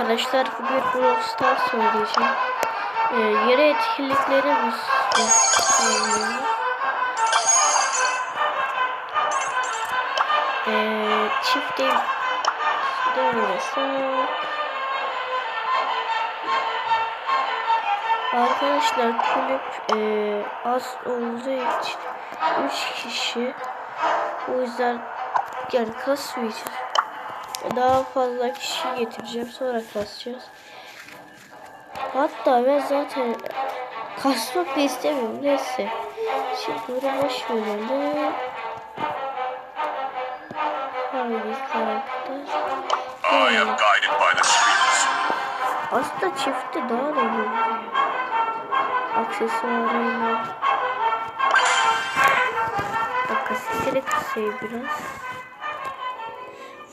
arkadaşlar bugün Brawl Stars söyleyeceğim. Ee, yeni etkinlikleri biz. Ee, çift değil. Dönmesi. Arkadaşlar kulüp e, az olduğu için 3 kişi o yüzden yani kasmayacağız. Daha fazla kişi getireceğim sonra kasacağız. Hatta ben zaten kasmak da istemiyorum. Neyse. Şimdi bunu boş verelim. Aslında çifti daha da iyi. Aksesuarıyla. Dakika sesini kısayım biraz.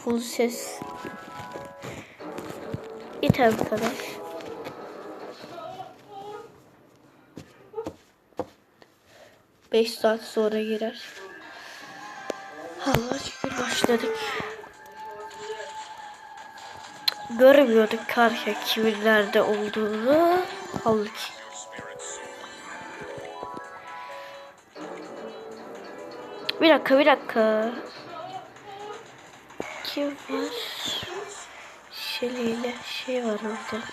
Full ses. Yeter bu kadar. Beş saat sonra girer. Allah şükür başladık. Görmüyorduk karşı kimin nerede olduğunu. Halbuki. Bir dakika bir dakika. Kim var? Şeli ile şey var orada.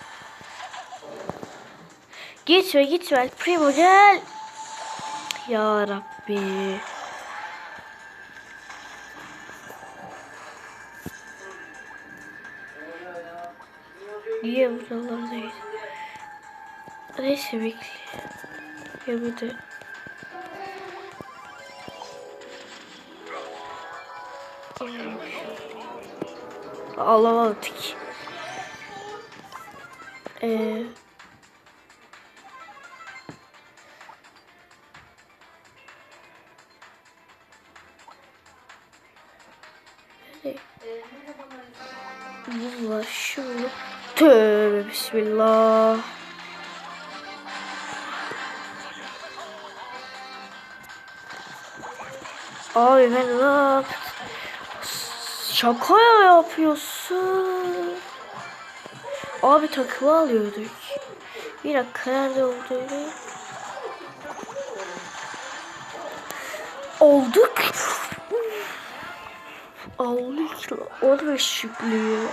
Gitme gitme Primo gel. Ya Rabbi. Niye buralardayız? Neyse bekle. Ya bir de. Alamadık. Ee, Bu var şu. Tövbe bismillah. Abi ben ne yaptım? Şaka ya yapıyorsun. Abi takımı alıyorduk. Bir dakika nerede olduğunu. Olduk. Aldık. O da şüklüyor.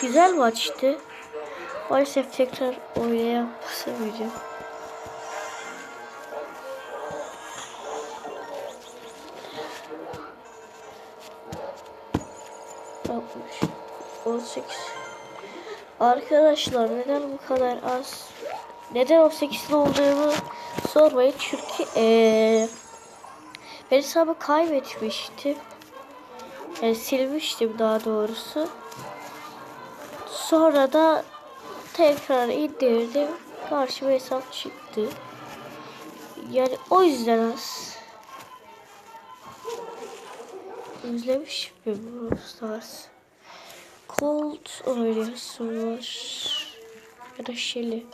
Güzel maçtı. Maalesef tekrar oynayamayacağım. Altmış. 18. Arkadaşlar neden bu kadar az? Neden 18'li olduğunu sormayın. Çünkü ee, ben hesabı kaybetmiştim. Yani silmiştim daha doğrusu. Sonra da tekrar indirdim. Karşıma hesap çıktı. Yani o yüzden az. Özlemiş mi bu Stars? Cold oynayasım var. Ya da Shelly.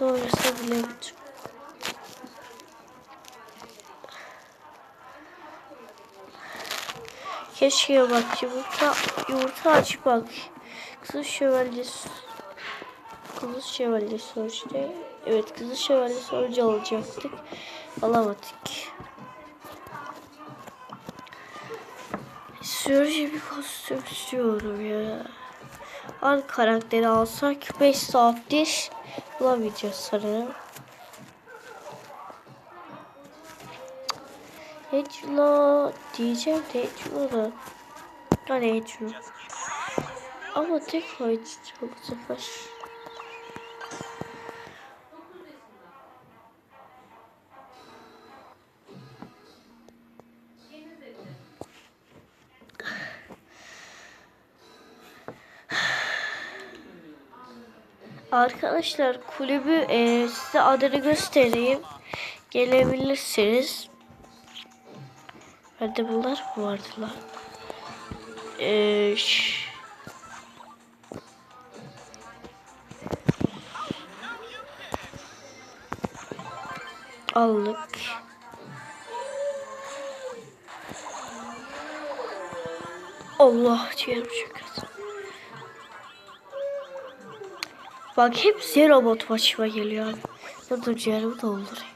Doğrusu bilemedim. Keşke bak yumurta, yumurta açık bak. Kızıl şövalye Kızıl şövalye sonuçta. Evet kızıl şövalye sonucu alacaktık. Alamadık. Sürücü bir kostüm istiyorum ya. Hangi karakteri alsak 5 saattir bulamayacağız sanırım. Hedgelo diyeceğim de Hedgelo da. Hani Hedgelo. Ama tek oynayacağım bu sefer. Arkadaşlar kulübü e, size adını göstereyim. Gelebilirsiniz. Bende bunlar mı vardı lan? Ee, Aldık. Allah diyorum çünkü. Bak hep zero bot başıma geliyor. Dur dur ciğerimi doldurayım.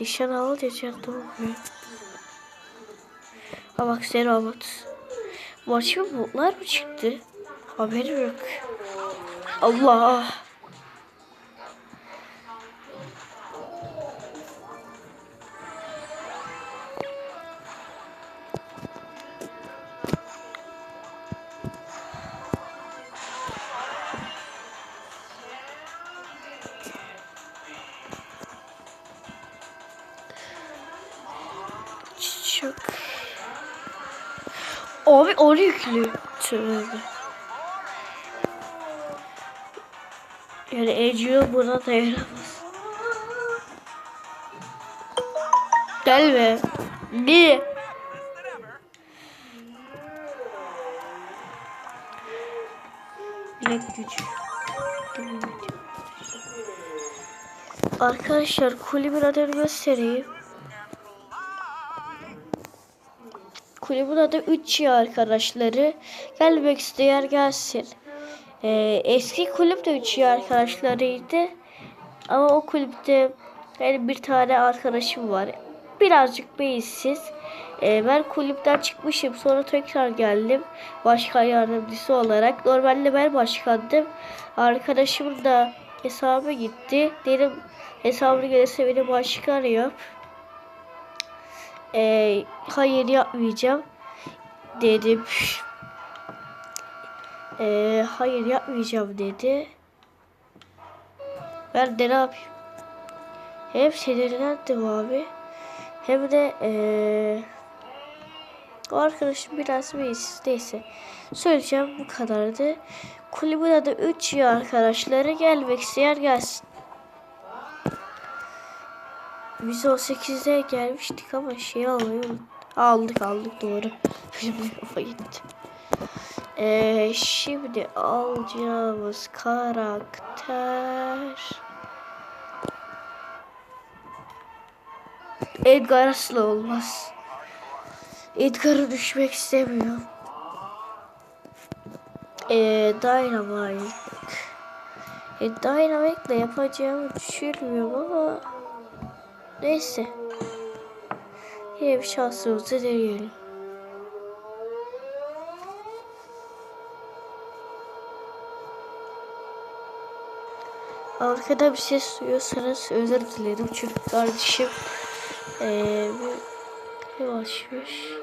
Nişan alınca ciğer dolmuyor. Ha bak zero bot. Başıma botlar mı çıktı? Haberim yok. Allah. Abi onu yüklü. Tövbe. Yani Ece buna dayanamaz. Gelme. Ne? Bilek gücü. Arkadaşlar kulübün adını göstereyim. Kulübün adı 3 ya arkadaşları. Gelmek isteyen gelsin. Ee, eski kulüp de 3 ya arkadaşlarıydı. Ama o kulüpte yani bir tane arkadaşım var. Birazcık beyinsiz. Ee, ben kulüpten çıkmışım. Sonra tekrar geldim. Başkan yardımcısı olarak. Normalde ben başkandım. Arkadaşım da hesabı gitti. Dedim hesabını gelirse beni başkan yap. Ee, hayır yapmayacağım dedim. Ee, hayır yapmayacağım dedi. Ben de ne yapayım? Hem sinirlendim abi. Hem de ee, o arkadaşım biraz meclis neyse. Söyleyeceğim bu kadardı. Kulübün adı 3 ya arkadaşları gelmek isteyen gelsin. Biz 18'de gelmiştik ama şey alıyorum. Aldık aldık doğru. Benim kafa gitti. Ee, şimdi alacağımız karakter Edgar asla olmaz. Edgar'a düşmek istemiyorum. Ee, Dynamite. E, Dynamite'le yapacağımı düşünmüyorum ama neyse. Yine bir şansımızı deneyelim. Arkada bir ses duyuyorsanız özür dilerim çünkü kardeşim ee, bir yavaşmış.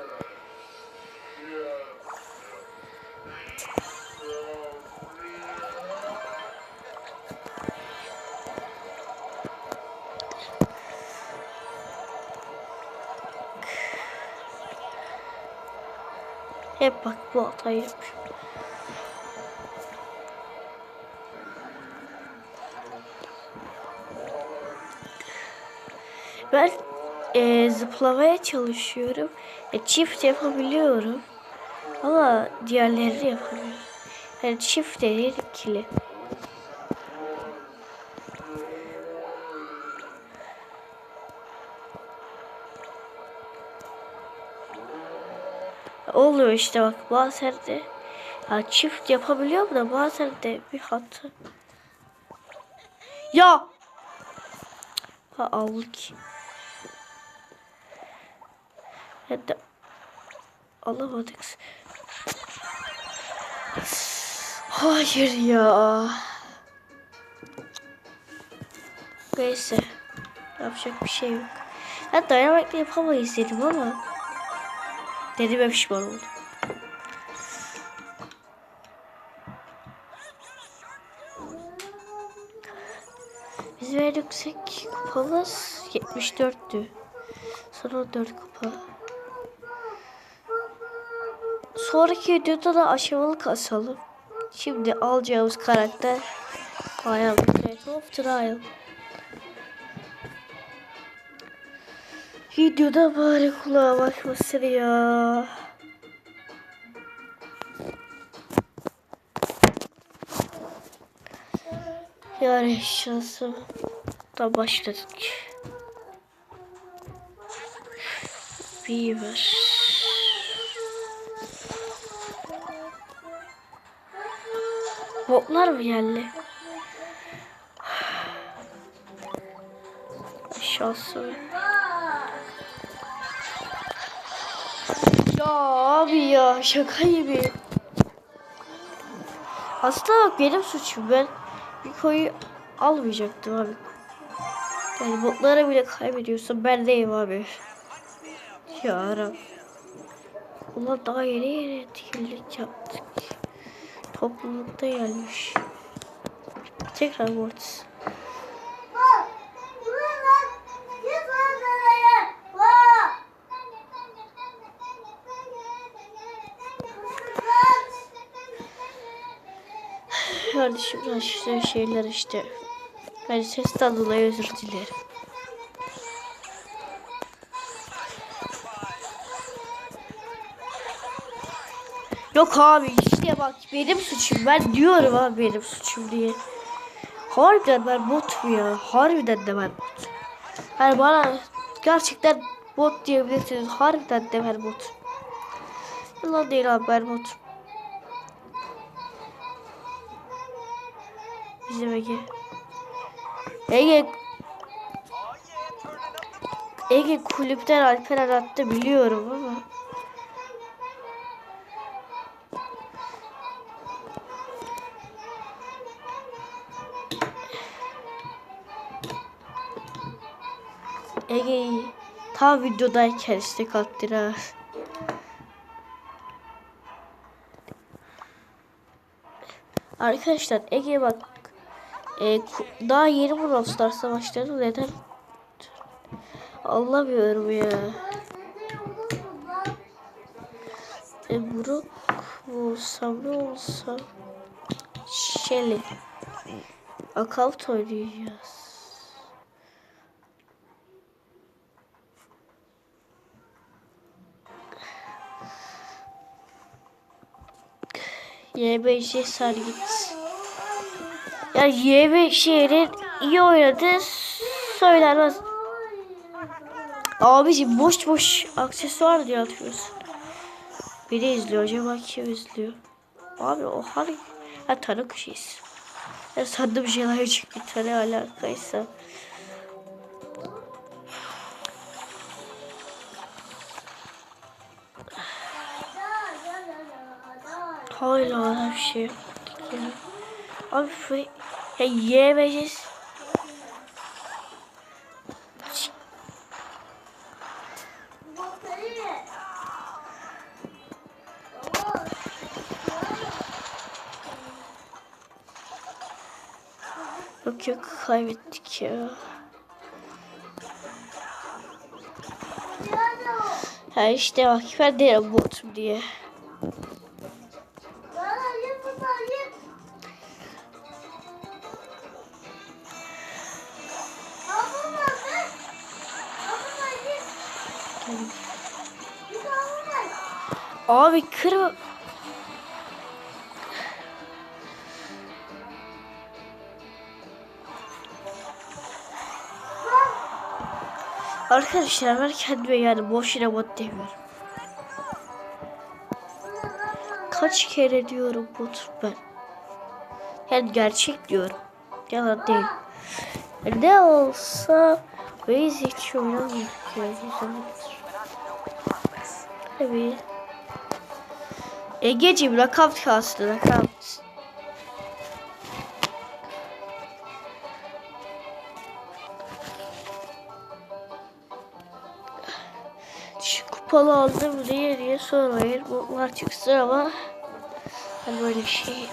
Hep bak bu hatayı yapmışım. Ben e, zıplamaya çalışıyorum. E, çift yapabiliyorum. Ama diğerleri yapamıyorum. Yani çift değil ikili. İşte bak bazen de ya çift yapabiliyorum da bazen de bir hata. Ya! Ha aldık. Hadi alamadık. Hayır ya. Neyse. Yapacak bir şey yok. Ben dayanamakla yapamayız dedim ama. Dedim ve pişman oldum. Yüksek kupamız 74'tü. Sonra 4 kupa. Sonraki videoda da aşamalı kasalım. Şimdi alacağımız karakter Bayağı bir of Trial. Videoda bari kulağa bakmasın ya. Yani şansım da başladık. Beaver. Botlar mı geldi? Aşağısı. Ya abi ya şaka gibi. Aslında benim suçum ben bir koyu almayacaktım abi. Yani botlara bile kaybediyorsun ben deyim abi. Ya. Ulan daha yeni yeni etkinlik yaptık. Toplulukta gelmiş. Tekrar bot. Kardeşim işte şeyler işte. Ben sesten dolayı özür dilerim. Yok abi işte bak benim suçum. Ben diyorum abi benim suçum diye. Harbiden ben bot mu ya? Harbiden de ben bot. Yani bana gerçekten bot diyebilirsiniz. Harbiden de ben bot. Yalan değil abi ben bot. Bizim Ege. Ege Ege kulüpten Alper attı biliyorum ama. Ege'yi ta videodayken istek attın ha. Arkadaşlar Ege bak e, daha yeni Brawl Stars'a başladı neden anlamıyorum ya. E, mu olsam ne olsa Shelly Account oynayacağız. YBC Sargit. Ya YBC'nin iyi oynadığı söylenmez. Abiciğim boş boş aksesuar diye atıyorsun. Biri izliyor acaba kim izliyor? Abi o hangi? Ha tanı kuşuyuz. Ya sandım şeyler çıktı tanı alakaysa. Hala bir şey. Abi şu ya yiyemeyeceğiz. Yok yok kaybettik ya. Ha işte bak ben de botum diye. Arkadaşlar ben kendime yani boşuna bot demiyorum. Kaç kere diyorum bot ben. Yani gerçek diyorum. Yalan değil. Yani ne olsa Waze hiç oynamıyor. Tabii. Egeciğim rakam kastı rakam. Kupalı aldım diye diye sormayın. Bunlar çıksın ama ben böyle şey.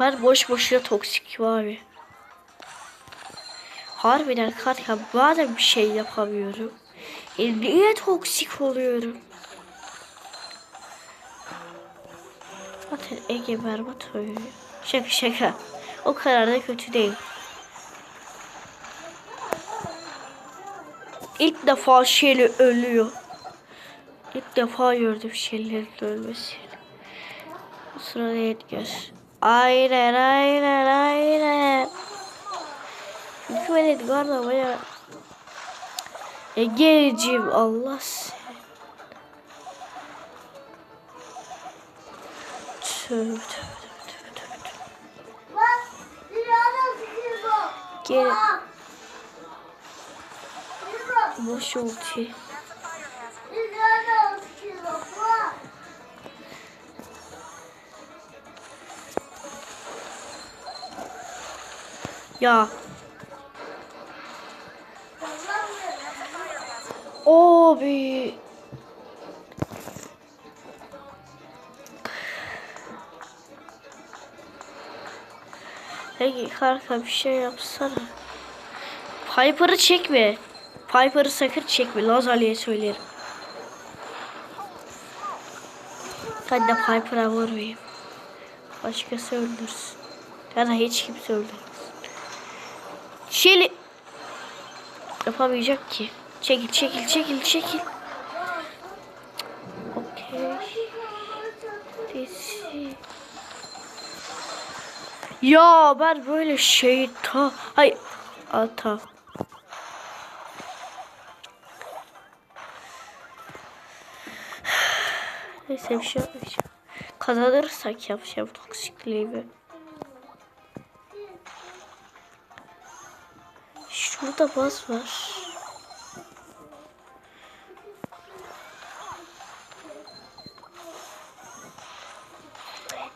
Ben boş boşuna toksik abi. Harbiden kanka madem bir şey yapamıyorum. E niye toksik oluyorum? Zaten Ege berbat oynuyor. Şaka şaka. O kadar da kötü değil. İlk defa Shelly ölüyor. İlk defa gördüm Shelly'nin ölmesini. O sırada Edgar. Aynen aynen aynen. Çünkü ben Edgar da baya... Ege'ciğim Allah seni. Tövbe tövbe tövbe tövbe tövbe. Gelin. Boş. Bak. Ya. Abi. Peki kanka bir şey yapsana. Piper'ı çekme. Piper'ı sakın çekme. Lazali'ye söylerim. Ben de Piper'a vurmayayım. Başkası öldürsün. Ya da hiç kimse öldürmez. Şeli yapamayacak ki. Çekil çekil çekil çekil. Ya ben böyle şeyta. Hay ata. Neyse bir şey yapmayacağım. Kazanırsak yapacağım toksikliğimi. Şurada baz var.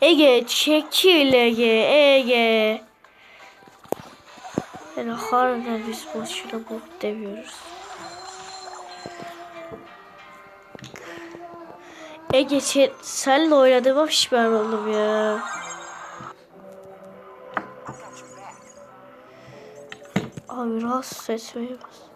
Ege çekil Ege Ege. Yani harbiden biz boşuna bok demiyoruz. Ege senle oynadığıma pişman oldum ya. Abi rahatsız etmeye bas.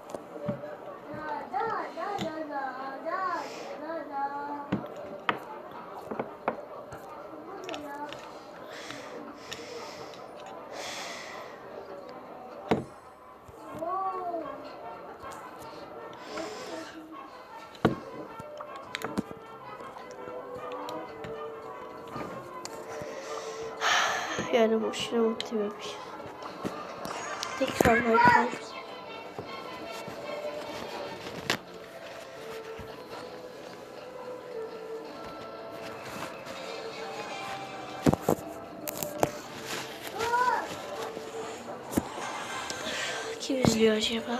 Yani boşuna mut dememiş. Tekrar bakalım. Kim izliyor acaba?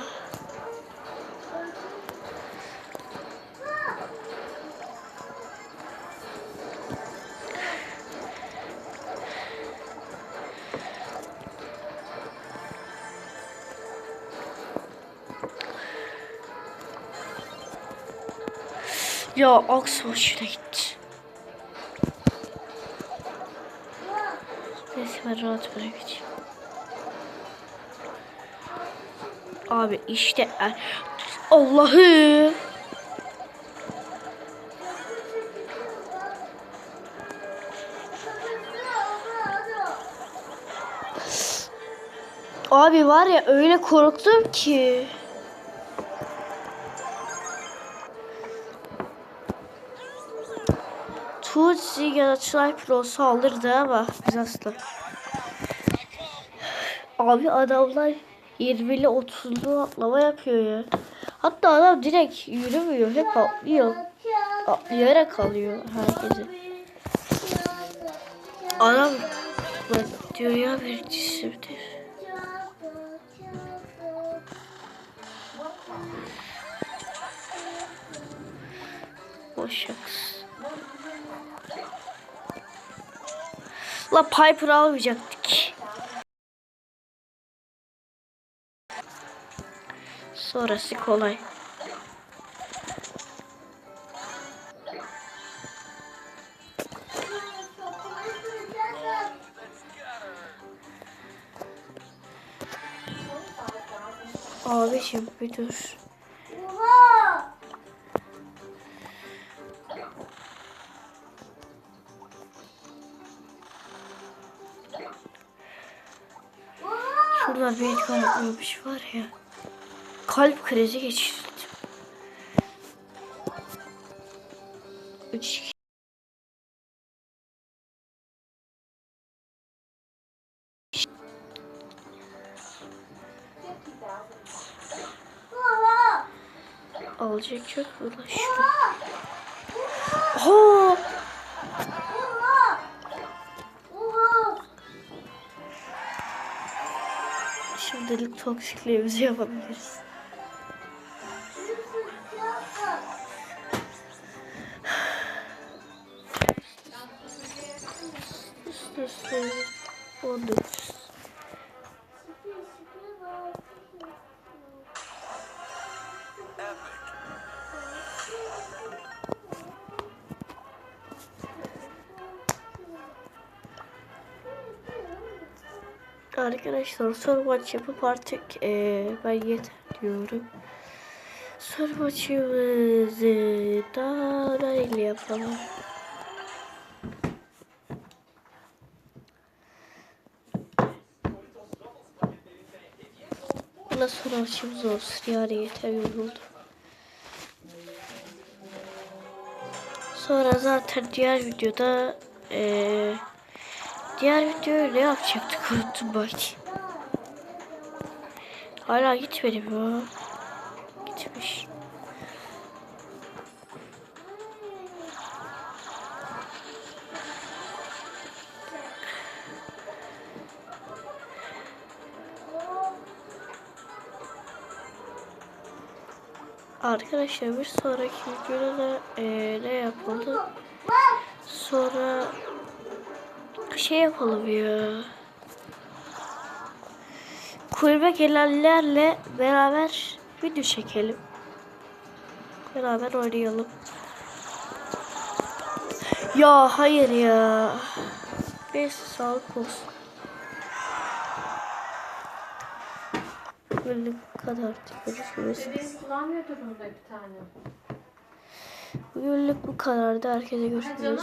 Ya aks hoşuna gitti. Neyse ben rahat bırakacağım. Abi işte er- Allah'ı. Abi var ya öyle korktum ki. Da Sniper olsa alırdı ama biz asla. Abi adamlar 20'li 30'lu atlama yapıyor ya. Hatta adam direkt yürümüyor. Hep atlıyor. Atlayarak kalıyor herkese. Adam bak diyor ya bir cisimdir. Boş La Piper almayacaktık. Sonrası kolay. Abiciğim bir dur. Şurada bir kalplıymış var ya. Kalp krizi geçirdim. Üç Oha! alacak çok ulaşıyor. Oha! Şimdilik toksikliğimizi yapabiliriz. Arkadaşlar soru maç yapıp artık eee, ben yeter diyorum. Soru maçımızı daha da iyi yapalım. Buna soru maçımız olsun yani yeter yoruldu. Sonra zaten diğer videoda eee Diğer videoyu ne yapacaktık unuttum bak. Hala gitmedi bu. Gitmiş. Arkadaşlar bir sonraki videoda da eee, ne yapalım? Sonra şey yapalım ya. Kulübe gelenlerle beraber video çekelim. Beraber oynayalım. Ya hayır ya. Neyse sağlık olsun. Böyle bu kadar. Görüşürüz. Benim kullanmıyordu burada bir tane. Bugünlük bu kadardı. Herkese görüşürüz.